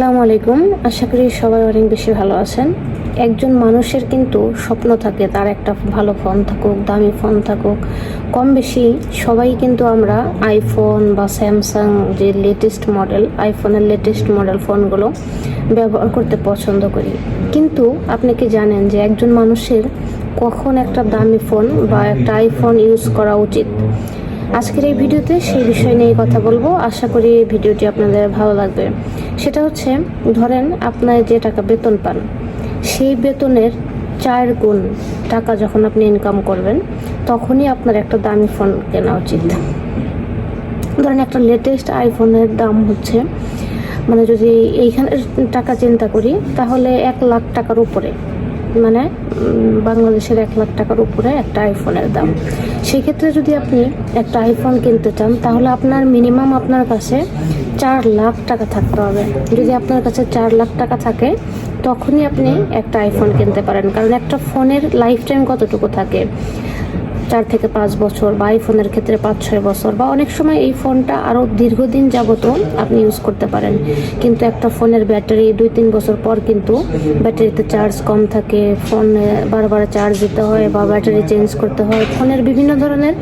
আসসালামু আলাইকুম। আশা করি সবাই অনেক বেশি ভালো আছেন। একজন মানুষের কিন্তু স্বপ্ন থাকে, তার একটা ভালো ফোন থাকুক, দামি ফোন থাকুক। কম বেশি সবাই কিন্তু আমরা আইফোন বা স্যামসাং যে লেটেস্ট মডেল আইফোনের লেটেস্ট মডেল ফোনগুলো ব্যবহার করতে পছন্দ করি। কিন্তু আপনি কি জানেন যে একজন মানুষের কখন একটা দামি ফোন বা একটা আইফোন ইউজ করা উচিত? আজকের এই ভিডিওতে সেই বিষয় নিয়ে কথা বলব। আশা করি ভিডিওটি আপনাদের ভালো লাগবে। সেটা হচ্ছে, ধরেন আপনার যে টাকা বেতন পান, সেই বেতনের চার গুণ টাকা যখন আপনি ইনকাম করবেন, তখনই আপনার একটা দামি ফোন কেনা উচিত। ধরেন একটা লেটেস্ট আইফোনের দাম হচ্ছে মানে যদি এইখানের টাকা চিন্তা করি, তাহলে এক লাখ টাকার উপরে। মানে বাংলাদেশের এক লাখ টাকার উপরে একটা আইফোনের দাম। সেক্ষেত্রে যদি আপনি একটা আইফোন কিনতে চান, তাহলে আপনার মিনিমাম আপনার কাছে চার লাখ টাকা থাকতে হবে। যদি আপনার কাছে চার লাখ টাকা থাকে, তখনই আপনি একটা আইফোন কিনতে পারেন। কারণ একটা ফোনের লাইফ টাইম কতটুকু থাকে? চার থেকে পাঁচ বছর বা আইফোনের ক্ষেত্রে পাঁচ, ছয় বছর বা অনেক সময় এই ফোনটা আরও দীর্ঘদিন যাবত আপনি ইউজ করতে পারেন। কিন্তু একটা ফোনের ব্যাটারি দুই, তিন বছর পর কিন্তু ব্যাটারিতে চার্জ কম থাকে, ফোনে বারবার চার্জ দিতে হয় বা ব্যাটারি চেঞ্জ করতে হয়, ফোনের বিভিন্ন ধরনের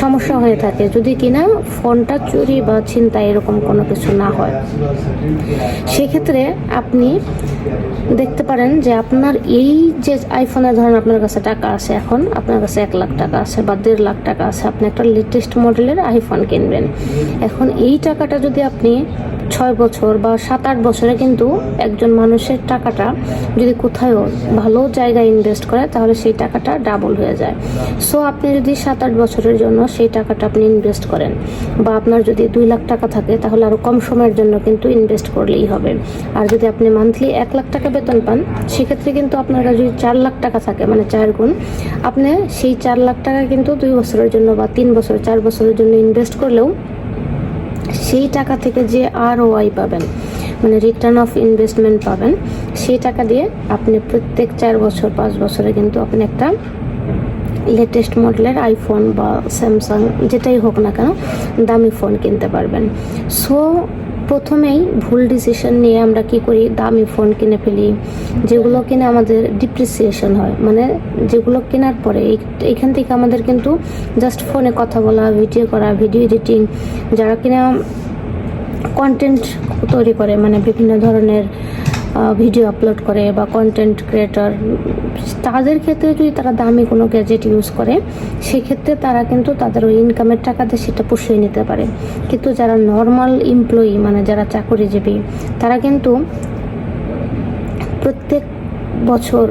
সমস্যা হয়ে থাকে। যদি কিনা ফোনটা চুরি বা ছিনতাই এরকম কোনো কিছু না হয়, সেক্ষেত্রে আপনি দেখতে পারেন যে আপনার এই যে আইফোনের ধরেন আপনার কাছে টাকা আছে, এখন আপনার কাছে এক লাখ টাকা আছে। বা দেড় লাখ টাকা আছে, আপনি একটা লেটেস্ট মডেলের আইফোন কিনবেন। এখন এই টাকাটা যদি আপনি ছয় বছর বা সাত আট বছরে কিন্তু একজন মানুষের টাকাটা যদি কোথাও ভালো জায়গায় ইনভেস্ট করে, তাহলে সেই টাকাটা ডাবল হয়ে যায়। সো আপনি যদি সাত আট বছরের জন্য সেই টাকাটা আপনি ইনভেস্ট করেন বা আপনার যদি দুই লাখ টাকা থাকে, তাহলে আরও কম সময়ের জন্য কিন্তু ইনভেস্ট করলেই হবে। আর যদি আপনি মান্থলি এক লাখ টাকা বেতন পান, সেক্ষেত্রে কিন্তু আপনার কাছে যদি চার লাখ টাকা থাকে মানে চার গুণ, আপনি সেই চার লাখ টাকা কিন্তু দুই বছরের জন্য বা তিন বছর, চার বছরের জন্য ইনভেস্ট করলেও সেই টাকা থেকে যে আর ওয়াই পাবেন মানে রিটার্ন অফ ইনভেস্টমেন্ট পাবেন, সেই টাকা দিয়ে আপনি প্রত্যেক চার বছর, পাঁচ বছরে কিন্তু আপনি একটা লেটেস্ট মডেলের আইফোন বা স্যামসাং যেটাই হোক না কেন, দামি ফোন কিনতে পারবেন। সো প্রথমেই ভুল ডিসিশন নিয়ে আমরা কি করি? দামি ফোন কিনে ফেলি, যেগুলো কিনে আমাদের ডিপ্রিসিয়েশন হয়। মানে যেগুলো কেনার পরে এখান থেকে আমাদের কিন্তু জাস্ট ফোনে কথা বলা ভিডিও করা ভিডিও এডিটিং যারা কিনা কন্টেন্ট তৈরি করে মানে বিভিন্ন ধরনের ভিডিও আপলোড করে বা কন্টেন্ট ক্রিয়েটর তাদের ক্ষেত্রে যদি তারা দামি কোনো গ্যাজেট ইউজ করে, সেক্ষেত্রে তারা কিন্তু তাদের ওই ইনকামের টাকাতে সেটা পুষিয়ে নিতে পারে। কিন্তু যারা নর্মাল এমপ্লয়ি মানে যারা চাকরিজীবী, তারা কিন্তু প্রত্যেক বছর,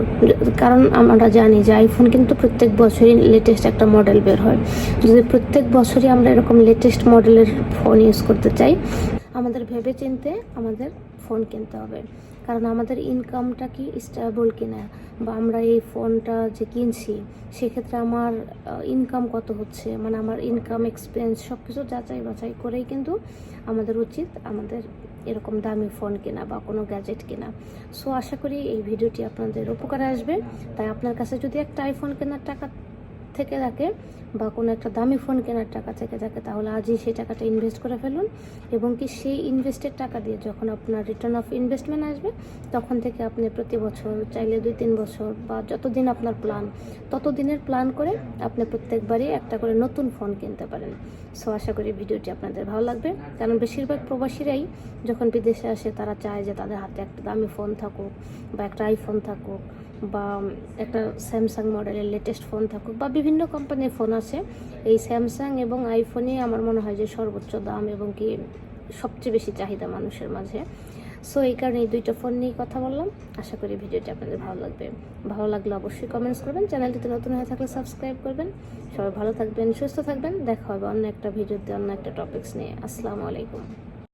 কারণ আমরা জানি যে আইফোন কিন্তু প্রত্যেক বছরই লেটেস্ট একটা মডেল বের হয়। যদি প্রত্যেক বছরই আমরা এরকম লেটেস্ট মডেলের ফোন ইউজ করতে চাই, আমাদের ভেবে চিনতে আমাদের ফোন কিনতে হবে। কারণ আমাদের ইনকামটা কি স্টেবল কিনা বা আমরা এই ফোনটা যে কিনছি, সেক্ষেত্রে আমার ইনকাম কত হচ্ছে? মানে আমার ইনকাম এক্সপেন্স সব কিছু যাচাই বাছাই করেই কিন্তু আমাদের উচিত আমাদের এরকম দামি ফোন কেনা বা কোনো গ্যাজেট কেনা। সো আশা করি এই ভিডিওটি আপনাদের উপকারে আসবে। তাই আপনার কাছে যদি একটা আইফোন কেনার টাকা থেকে থাকে বা কোনো একটা দামি ফোন কেনার টাকা থেকে থাকে, তাহলে আজই সেই টাকাটা ইনভেস্ট করে ফেলুন। এবং কি সেই ইনভেস্টের টাকা দিয়ে যখন আপনার রিটার্ন অফ ইনভেস্টমেন্ট আসবে, তখন থেকে আপনি প্রতি বছর চাইলে দুই তিন বছর বা যতদিন আপনার প্ল্যান তত দিনের প্ল্যান করে আপনি প্রত্যেকবারই একটা করে নতুন ফোন কিনতে পারেন। সো আশা করি ভিডিওটি আপনাদের ভালো লাগবে। কারণ বেশিরভাগ প্রবাসীরাই যখন বিদেশে আসে, তারা চায় যে তাদের হাতে একটা দামি ফোন থাকুক বা একটা আইফোন থাকুক। বা একটা স্যামসাং মডেলের লেটেস্ট ফোন থাকুক বা বিভিন্ন কোম্পানির ফোন আছে। এই স্যামসাং এবং আইফোনই আমার মনে হয় যে সর্বোচ্চ দাম এবং কি সবচেয়ে বেশি চাহিদা মানুষের মাঝে। সো এই কারণে এই দুইটা ফোন নিয়ে কথা বললাম। আশা করি ভিডিওটি আপনাদের ভালো লাগবে। ভালো লাগলে অবশ্যই কমেন্টস করবেন। চ্যানেলটিতে নতুন হয়ে থাকলে সাবস্ক্রাইব করবেন। সবাই ভালো থাকবেন, সুস্থ থাকবেন। দেখা হবে অন্য একটা ভিডিওতে অন্য একটা টপিকস নিয়ে। আসসালামু আলাইকুম।